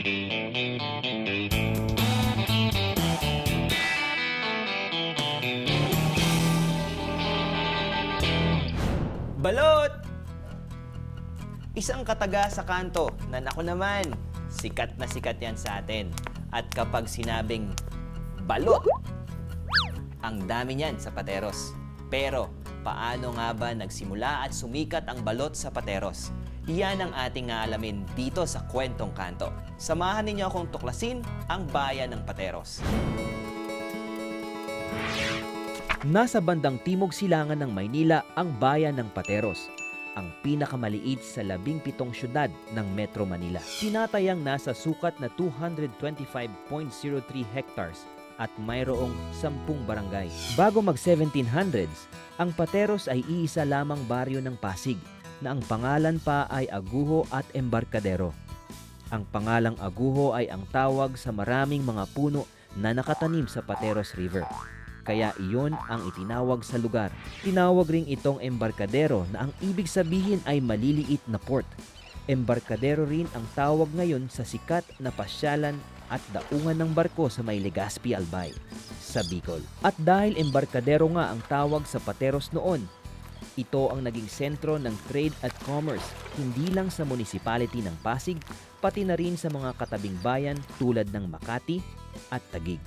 Balot! Isang kataga sa kanto na naku naman, sikat na sikat yan sa atin. At kapag sinabing balot, ang dami niyan sa Pateros. Pero paano nga ba nagsimula at sumikat ang balot sa Pateros? Yan ang ating aalamin dito sa Kwentong Kanto. Samahan ninyo akong tuklasin ang bayan ng Pateros. Nasa bandang timog silangan ng Maynila ang bayan ng Pateros, ang pinakamaliit sa labing pitong syudad ng Metro Manila. Tinatayang nasa sukat na 225.03 hectares at mayroong 10 barangay. Bago mag-1700s, ang Pateros ay iisa lamang baryo ng Pasig na ang pangalan pa ay Aguho at Embarcadero. Ang pangalang Aguho ay ang tawag sa maraming mga puno na nakatanim sa Pateros River. Kaya iyon ang itinawag sa lugar. Tinawag ring itong embarkadero na ang ibig sabihin ay maliliit na port. Embarkadero rin ang tawag ngayon sa sikat na pasyalan at daungan ng barko sa may Legazpi Albay sa Bicol. At dahil embarkadero nga ang tawag sa Pateros noon, ito ang naging sentro ng trade at commerce hindi lang sa municipality ng Pasig, pati na rin sa mga katabing bayan tulad ng Makati at Taguig.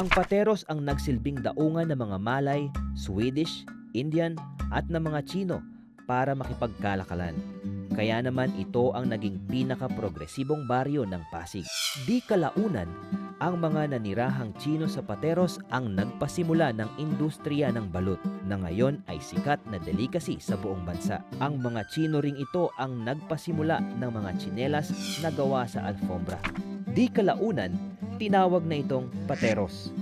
Ang Pateros ang nagsilbing daungan ng mga Malay, Swedish, Indian at ng mga Chino para makipagkalakalan. Kaya naman ito ang naging pinaka-progresibong baryo ng Pasig. Di kalaunan, ang mga nanirahang Chino sa Pateros ang nagpasimula ng industriya ng balut na ngayon ay sikat na delicacy sa buong bansa. Ang mga Chino ring ito ang nagpasimula ng mga tsinelas na gawa sa alfombra. Di kalaunan, tinawag na itong pateros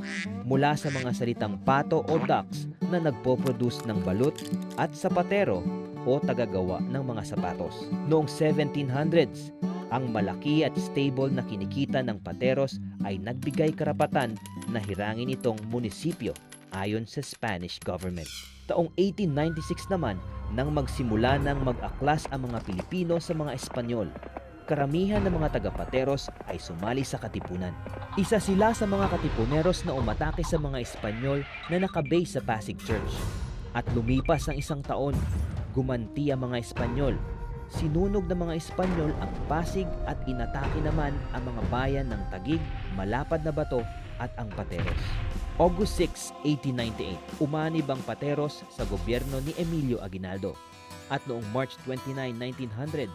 mula sa mga salitang pato o ducks na nagpo-produce ng balut at sapatero o tagagawa ng mga sapatos. Noong 1700s, ang malaki at stable na kinikita ng pateros ay nagbigay karapatan na hirangin itong munisipyo ayon sa Spanish government. Taong 1896 naman nang magsimula ng mag-aklas ang mga Pilipino sa mga Espanyol karamihan ng mga taga-Pateros ay sumali sa katipunan. Isa sila sa mga katipuneros na umatake sa mga Espanyol na nakabase sa Pasig Church. At lumipas ang isang taon, gumanti ang mga Espanyol. Sinunog ng mga Espanyol ang Pasig at inatake naman ang mga bayan ng Tagig, Malapad na Bato at ang Pateros. August 6, 1898, umanib ang Pateros sa gobyerno ni Emilio Aguinaldo. At noong March 29, 1900,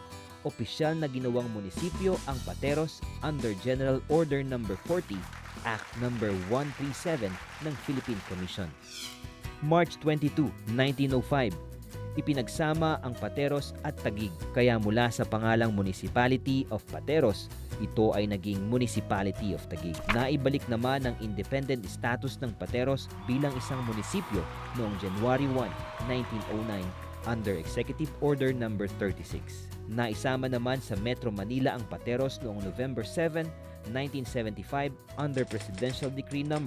opisyal na ginawang munisipyo ang Pateros under General Order No. 40, Act No. 137 ng Philippine Commission. March 22, 1905, ipinagsama ang Pateros at Tagig. Kaya mula sa pangalang Municipality of Pateros, ito ay naging Municipality of Tagig. Naibalik naman ang independent status ng Pateros bilang isang munisipyo noong January 1, 1909 under Executive Order No. 36. Naisama naman sa Metro Manila ang Pateros noong November 7, 1975 under Presidential Decree No.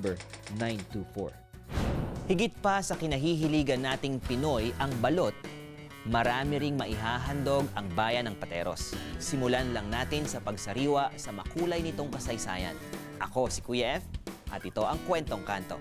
924. Higit pa sa kinahihiligan nating Pinoy ang balot, marami ring maihahandog ang bayan ng Pateros. Simulan lang natin sa pagsariwa sa makulay nitong kasaysayan. Ako si Kuya F at ito ang Kwentong Kanto.